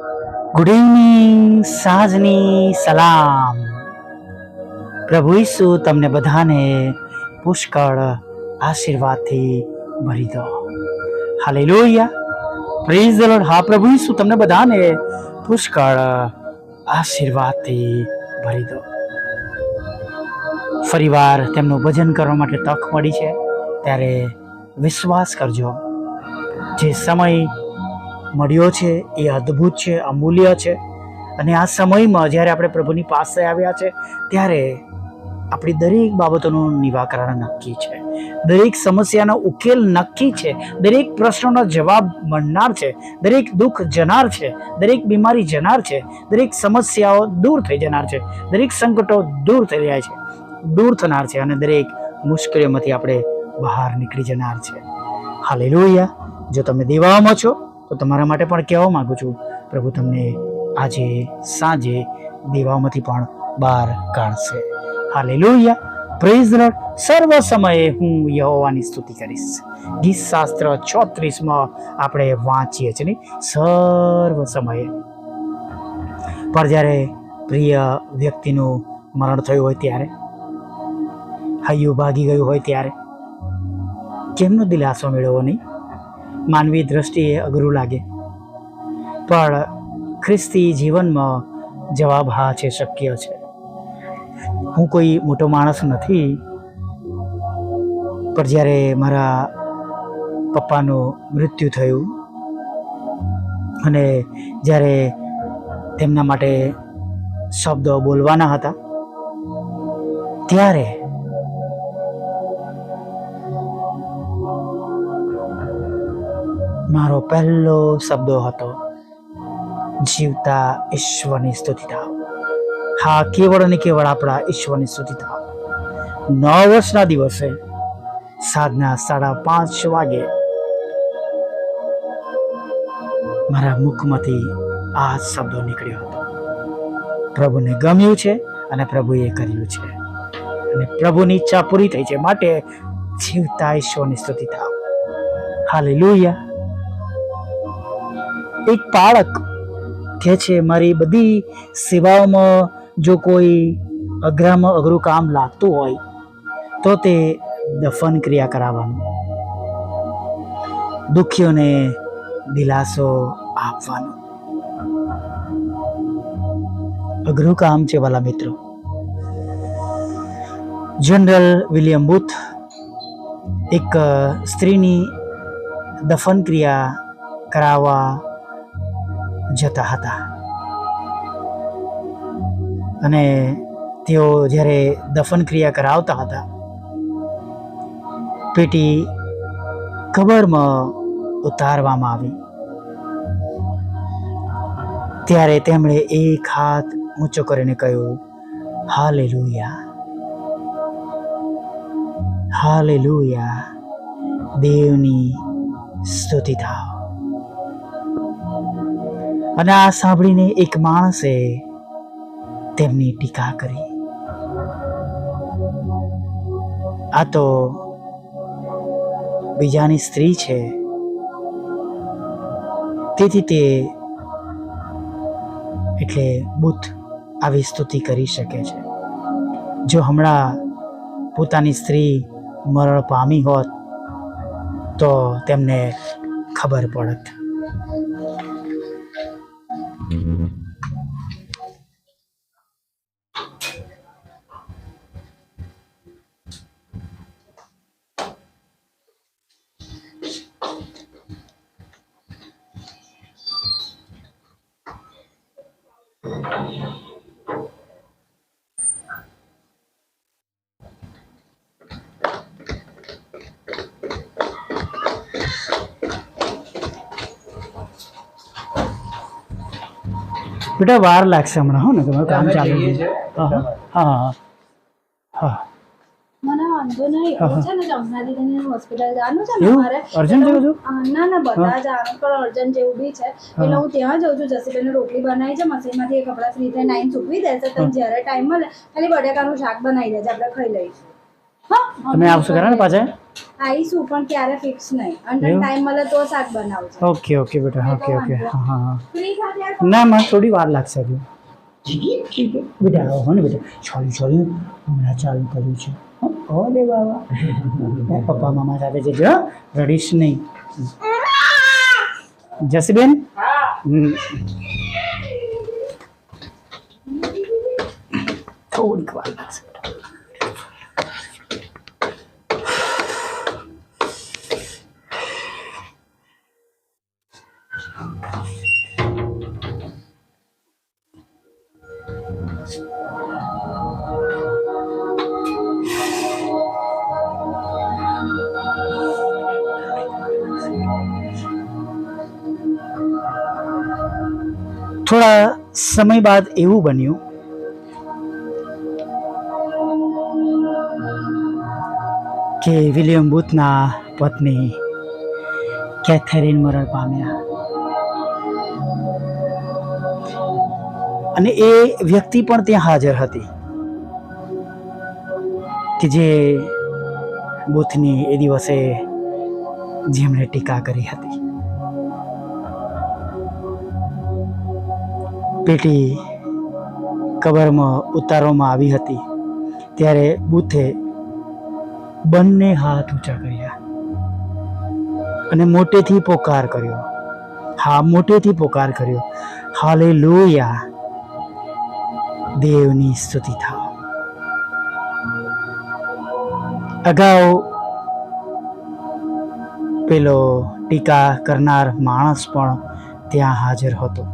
Good evening સાંજની સલામ પ્રભુ ઈસુ તમને બધાને પુષ્કળ આશીર્વાદથી ભરી દો. હાલેલુયા પ્રેઝ ધ લોર્ડ હા, પ્રભુ ઈસુ તમને બધાને પુષ્કળ આશીર્વાદથી ભરી દો. ફરીવાર તેમનું ભજન કરવા માટે તક મળી છે. ત્યારે વિશ્વાસ કરજો. જે સમય મળ્યો છે, એ અદ્ભુત છે, અમૂલ્ય છે. અને આ સમયમાં જ્યારે આપણે પ્રભુની પાસે આવ્યા છે, ત્યારે આપણી દરેક બાબતોનું નિવાકરણ નક્કી છે. દરેક સમસ્યાનો ઉકેલ નક્કી છે. દરેક પ્રશ્નોનો જવાબ મળનાર છે. દરેક દુઃખ જનાર છે. દરેક બીમારી જનાર છે. દરેક સમસ્યાઓ દૂર થઈ જનાર છે. દરેક સંકટો દૂર થઈ રહ્યા છે. દૂર થનાર છે અને દરેક મુશ્કેલીઓમાંથી આપણે બહાર નીકળી જનાર છે. હાલેલુયા. જો તમે દેવામાં છો તો તમારા માટે પણ કહેવા માગું છું, પ્રભુ તમને આજે સાંજે દેવામાંથી પણ બહાર કાઢશે. હાલેલુયા. પ્રેઝ લોર્ડ સર્વ સમયે હું યહોવાની સ્તુતિ કરીશ. ગીત શાસ્ત્ર ચોત્રીસમાં આપણે વાંચીએ છીએ સર્વ સમયે. પણ જ્યારે પ્રિય વ્યક્તિનું મરણ થયું હોય ત્યારે? હૈયું ભાગી ગયું હોય ત્યારે? કેમનો દિલાસો મેળવવો નહીં? માનવી દ્રષ્ટિએ અઘરું લાગે. પણ ખ્રિસ્તી જીવનમાં જવાબ હા છે, શક્ય છે. હું કોઈ મોટો માણસ નથી, પણ જ્યારે મારા પપ્પાનું મૃત્યુ થયું અને જ્યારે તેમના માટે શબ્દો બોલવાના હતા, ત્યારે મારો પહેલો શબ્દો હતો, જીવતા ઈશ્વરની સ્તુતિ થાવ. હા, કેવળ અને કેવળ આપણા ઈશ્વરની સ્તુતિ થાવ. નવ વર્ષના દિવસે સાંજના સાડા પાંચ વાગે મારા મુખમાંથી આ શબ્દો નીકળ્યો હતો. પ્રભુને ગમ્યું છે અને પ્રભુએ કર્યું છે. અને પ્રભુની ઈચ્છા પૂરી થઈ છે માટે જીવતા ઈશ્વરની સ્તુતિ થાવ. હાલેલુયા. એક બાળક કહે છે, મારી બધી સેવાઓમાં જો કોઈ અઘરામાં અઘરું કામ લાગતું હોય, તો તે દફન ક્રિયા કરાવવાનું. દુઃખીઓને દિલાસો આપવાનો. અઘરું કામ છે, વાલા મિત્રો. જનરલ વિલિયમ બુથ એક સ્ત્રીની દફન ક્રિયા કરાવવા જતા હતા. અને તેઓ જ્યારે દફન ક્રિયા કરાવતા હતા, પેટી કબરમાં ઉતારવામાં આવી. ત્યારે તેમણે એક હાથ ઊંચો કરીને કહ્યું, હાલેલુયા. હાલેલુયા. દેવની સ્તુતિ થાવ. અને આ સાંભળીને એક માણસે તેમની ટીકા કરી. આ તો બીજાની સ્ત્રી છે. તેથી તે એટલે બુદ્ધ આવી સ્તુતિ કરી શકે છે. જો હમણાં પોતાની સ્ત્રી મરણ પામી હોત તો તેમને ખબર પડત. બેટા વાર લાગશે હમણાં હો ને તમારું કામ ચાલુ છે. હા હા હા મને વાંધો નહીં. છે ને જમનાથી થઈને હોસ્પિટલ જવાનું છે ને મારે. જેવું ના ના બધા જવાનું પણ અર્જન્ટ જેવું બી છે. એટલે હું ત્યાં જઉં છું. જસીબેન રોટલી બનાવી છે. મશીનમાંથી એ કપડાં ફ્રી થઈને આવીને સૂકવી દેશે તને જ્યારે ટાઈમ મળે ખાલી બટેકાનું શાક બનાવી દેજે આપણે ખાઈ લઈશું. તમે આવશો ખરા ને પાછા? આવીશું પણ ક્યારે ફિક્સ નહીં. અને ટાઈમ મળે તો શાક બનાવજો. ઓકે ઓકે બેટા. ઓકે ઓકે હા હા. ના માં થોડી વાર લાગશે હજુ. બેટા આવો હો ને બેટા. સોરી સોરી હમણાં ચાલુ કર્યું છે. ઓલે બાબા પપ્પા મામા સાથે જજો હો. રડીશ નહીં. જસીબેન? હમ. થોડીક વાર લાગશે. થોડા સમય બાદ એવું બન્યું. કે વિલિયમ બુથના પત્ની કેથેરિન મરણ પામ્યા. અને એ વ્યક્તિ પણ ત્યાં હાજર હતી. કે જે બુથની એ દિવસે જેમણે ટીકા કરી હતી. પેટી કબરમાં ઉતારવામાં આવી હતી. ત્યારે બુથે બંને હાથ ઊંચા કર્યા અને મોટેથી પોકાર કર્યો. હા, મોટેથી પોકાર કર્યો. હાલે લોયા દેવની સ્તુતિ થાવ અગાઉ પેલો ટીકા કરનાર માણસ પણ ત્યાં હાજર હતો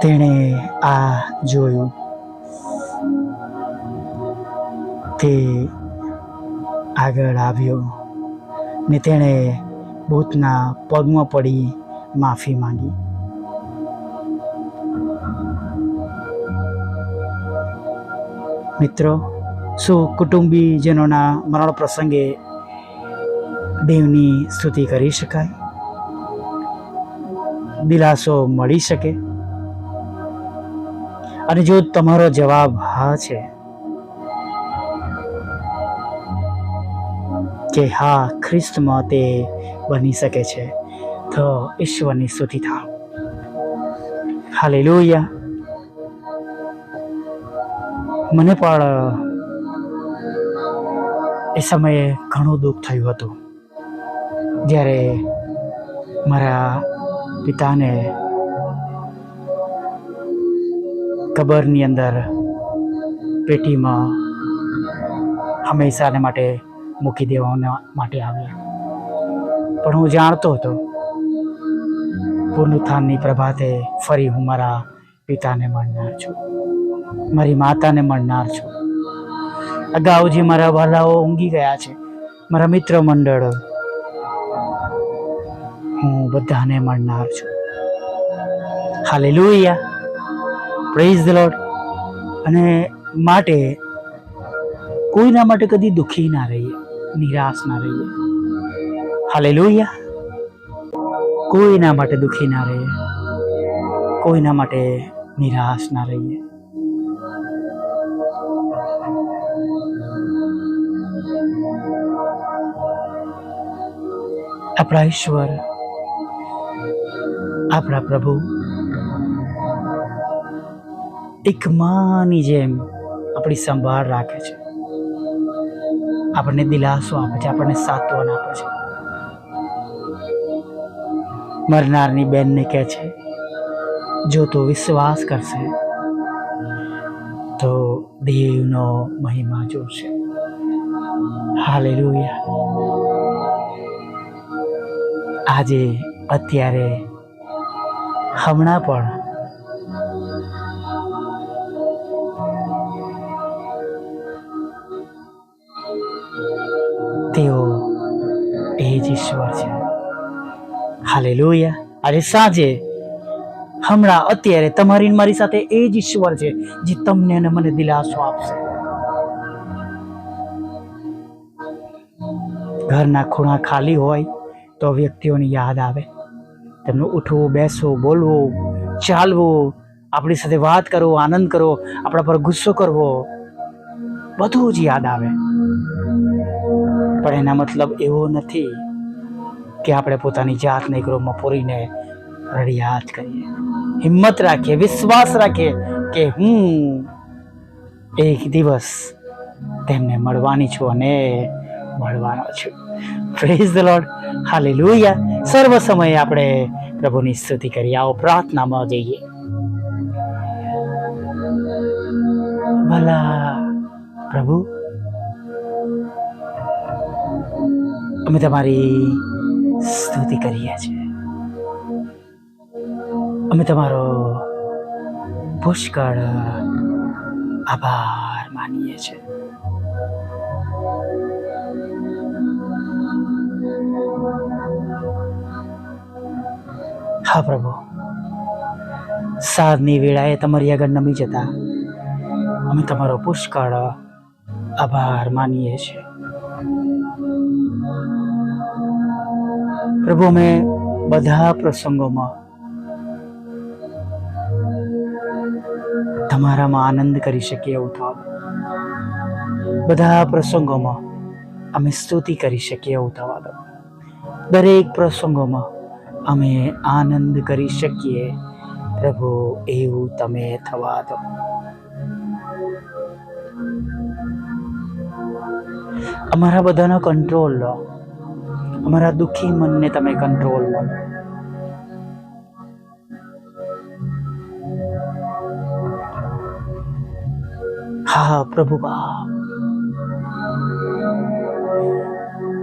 તેણે આ જોયું તે આગળ આવ્યો ને તેણે ભૂતના પગમાં પડી માફી માંગી મિત્રો, શું કુટુંબીજનોના મરણ પ્રસંગે દેવની સ્તુતિ કરી શકાય? દિલાસો મળી શકે? અને જો તમારો જવાબ હા છે, કે હા, ખ્રિસ્તમાં તે બની શકે છે, તો ઈશ્વરની સ્તુતિ થાવ. હાલેલુયા. મને પણ એ સમયે ઘણું દુઃખ થયું હતું. જ્યારે મારા પિતાને કબરની અંદર પેટીમાં હંમેશાને માટે મૂકી દેવાના માટે આવ્યા. પણ હું જાણતો હતો પુનરુત્થાનની પ્રભાતે ફરી હું મારા પિતાને મળનાર છું. મારી માતાને મળનાર છું. અગાઉ જે મારા વાલાઓ ઊંઘી ગયા છે. મારા મિત્ર મંડળ, હું બધાને મળનાર છું. હાલે લોહિયા પ્રેઝ ધ લોર્ડ અને માટે કોઈના માટે કદી દુઃખી ના રહીએ, નિરાશ ના રહીએ. હાલે લોહિયા કોઈના માટે દુઃખી ના રહીએ, કોઈના માટે નિરાશ ના રહીએ. આપણા ઈશ્વર, આપણા પ્રભુ, એક માની જેમ આપણી સંભાળ રાખે છે. આપણને દિલાસો આપે છે, આપણને સાત્વન આપે છે. મરનારની બેનને કહે છે જો તું વિશ્વાસ કરશે, તો દેવનો મહિમા જોશે. હાલે આજે અત્યારે હમણાં પણ તેઓ એ જ ઈશ્વર છે. હાલે લોહિયા આજે સાંજે હમણાં અત્યારે તમારી મારી સાથે એ જ ઈશ્વર છે જે તમને અને મને દિલાસો આપશે. ઘરના ખૂણા ખાલી હોય તો વ્યક્તિઓની યાદ આવે. તેમનું ઉઠવું, બેસવું, બોલવું, ચાલવું, આપણી સાથે વાત કરવો, આનંદ કરવો, આપણા પર ગુસ્સો કરવો, બધું જ યાદ આવે. પણ એના મતલબ એવો નથી કે આપણે પોતાની જાતને ગૃહમાં પૂરીને રડિયાત કરીએ. હિંમત રાખીએ, વિશ્વાસ રાખીએ કે હું એક દિવસ તેમને મળવાની છું અને મળવાનો છું. પ્રેઝ ધ લોર્ડ હાલેલુયા સર્વ સમયે આપણે પ્રભુની સ્તુતિ કરી આવો પ્રાર્થનામાં જઈએ. ભલા પ્રભુ. અમે તમારી સ્તુતિ કરીએ છીએ. અમે તમારો પુષ્કળ આભાર માનીએ છીએ. હા, પ્રભુ. સાંજની વેળાએ તમારી આગળ નમી જતા અમે તમારો પુષ્કળ આભાર માનીએ છીએ. પ્રભુ, અમે બધા પ્રસંગોમાં તમારામાં આનંદ કરી શકીએ એવું થાવ. બધા પ્રસંગોમાં અમે સ્તુતિ કરી શકીએ એવું થવા દો દરેક પ્રસંગોમાં અમે આનંદ કરી શકીએ. પ્રભુ, એવું તમે થવા દો. અમારા બધાનો કંટ્રોલ લો. અમારા દુઃખી મનને તમે કંટ્રોલ લો. હા, પ્રભુ બાપ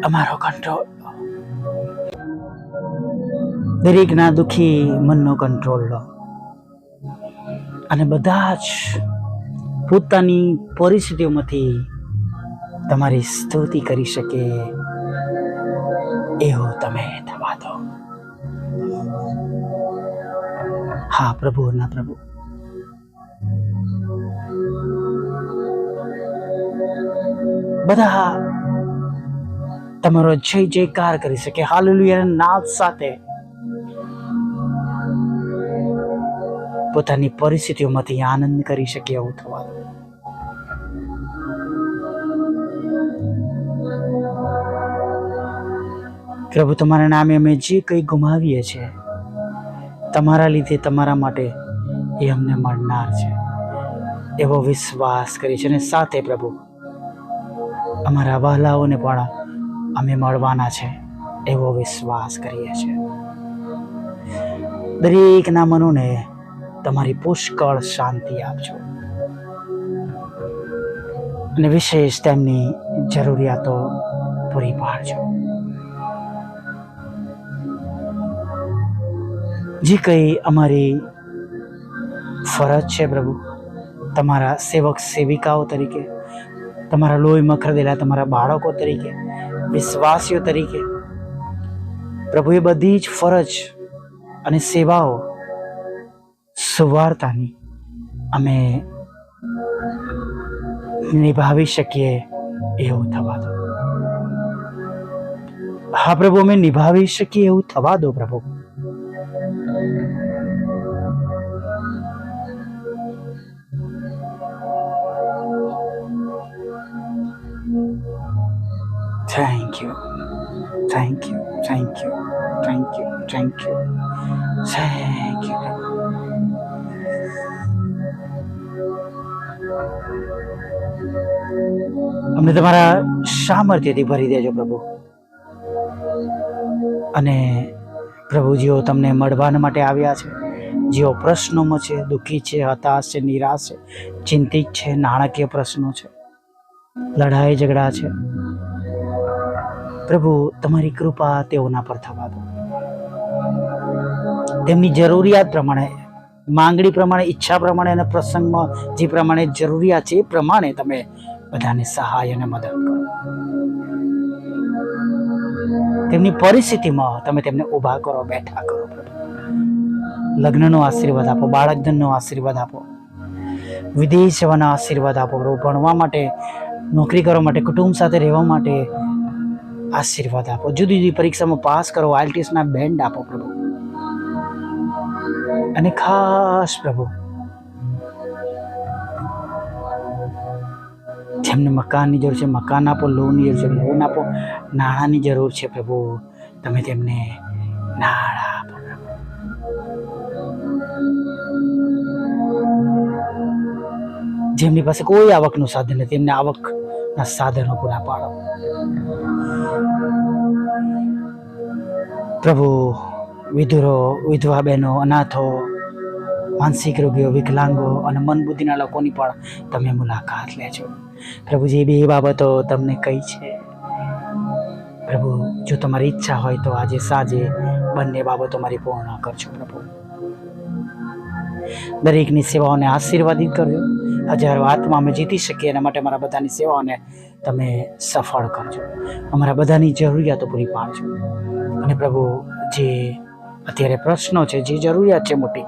અમારો કંટ્રોલ દરેકના દુઃખી મનનો કંટ્રોલ લો. અને બધા જ પોતાની પરિસ્થિતિઓમાંથી તમારી સ્તુતિ કરી શકે એવો તમે થવા દો. હા, પ્રભુ, ના પ્રભુ. બધા તમારો જય જયકાર કરી શકે. હાલેલુયાના નાદ સાથે પોતાની પરિસ્થિતિઓમાંથી આનંદ કરી શકે એવું થવા પ્રભુ, તમારા નામે અમે જે કંઈ ગુમાવીએ છીએ, તમારા લીધે તમારા માટે એ અમને મળનાર છે. એવો વિશ્વાસ કરી છે અને સાથે પ્રભુ અમારા વહાલાઓને પણ અમે મળવાના છે એવો વિશ્વાસ કરીએ છીએ. દરેકના મનોને તમારી પુષ્કળ શાંતિ આપજો. અને વિશેષ તેમની જરૂરિયાતો પૂરી પાડજો. જે કંઈ અમારી ફરજ છે પ્રભુ, તમારા સેવક સેવિકાઓ તરીકે તમારા લોહી મખરદેલા તમારા બાળકો તરીકે, વિશ્વાસીઓ તરીકે. પ્રભુ એ બધી જ ફરજ અને સેવાઓ સુવાર્તાની અમે નિભાવી શકીએ એવું થવા દો. હા પ્રભુ, અમે નિભાવી શકીએ એવું થવા દો પ્રભુ. Thank you thank you thank you thank you thank you thank you અમને તમારા સામર્થ્યથી ભરી દેજો પ્રભુ? અને પ્રભુ, જેઓ તમને મળવાના માટે આવ્યા છે, જેઓ પ્રશ્નોમાં છે, દુઃખી છે, હતાશ છે, નિરાશ છે, ચિંતિત છે, નાણાકીય પ્રશ્નો છે, લડાઈ ઝઘડા છે પ્રભુ, તમારી કૃપા તેઓના પર થવા દો. તેમની જરૂરિયાત પ્રમાણે, માંગણી પ્રમાણે, ઈચ્છા પ્રમાણે અને પ્રસંગમાં જે પ્રમાણે જરૂરિયાત છે એ પ્રમાણે તમે બધાને સહાય અને મદદ કરો. તેમની પરિસ્થિતિમાં તમે તેમને ઊભા કરો, બેઠા કરો લગ્નનો આશીર્વાદ આપો, બાળકધનનો આશીર્વાદ આપો. વિદેશ જવાના આશીર્વાદ આપો ભણવા માટે, નોકરી કરવા માટે, કુટુંબ સાથે રહેવા માટે આશીર્વાદ આપો. જુદી જુદી પરીક્ષામાં પાસ કરો, આઈએલટીએસના બેન્ડ આપો પ્રભુ. અને ખાસ પ્રભુ, જેમને મકાનની જરૂર છે, મકાન આપો, લોનની જરૂર છે, લોન આપો, નાણાંની જરૂર છે પ્રભુ, તમે તેમને નાણાં આપો જેમની પાસે કોઈ આવકનું સાધન નથી તેમને આવકના સાધનો પૂરા પાડો. પ્રભુ, વિધુરો વિધવા બહેનો અનાથો, માનસિક રોગીઓ, વિકલાંગો અને મન બુદ્ધિના લોકોની પણ તમે મુલાકાત લેજો. પ્રભુ, જે બે બાબતો તમને કઈ છે, પ્રભુ, જો તમારી ઈચ્છા હોય તો આજે સાંજે બંને બાબતો મારી પૂર્ણ કરજો, પ્રભુ. દરેકની સેવાઓને આશીર્વાદિત કરજો. હજારો આત્મા અમે જીતી શકીએ એના માટે અમારા બધાની સેવાઓને તમે સફળ કરજો. અમારા બધાની જરૂરિયાતો પૂરી પાડજો. અને પ્રભુ, જે અત્યારે પ્રશ્નો છે, જે જરૂરિયાત છે મોટી,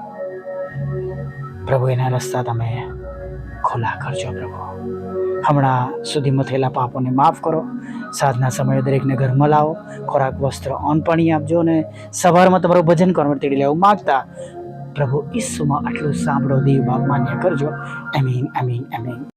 પ્રભુ, એના રસ્તા તમે ખુલ્લા કરજો પ્રભુ. હમણાં સુધીમાં થયેલા પાપોને માફ કરો. સાંજના સમયે દરેકને ઘરમાં લાવો ખોરાક, વસ્ત્ર, અન્ન, પાણી આપજો અને સવારમાં તમારું ભજન કરવા તેડી લેવું. માગતા પ્રભુ ઈસુમાં આટલું સાંભળો દેવ ભાગ માન્ય કરજો. એમીન એમીન એમીન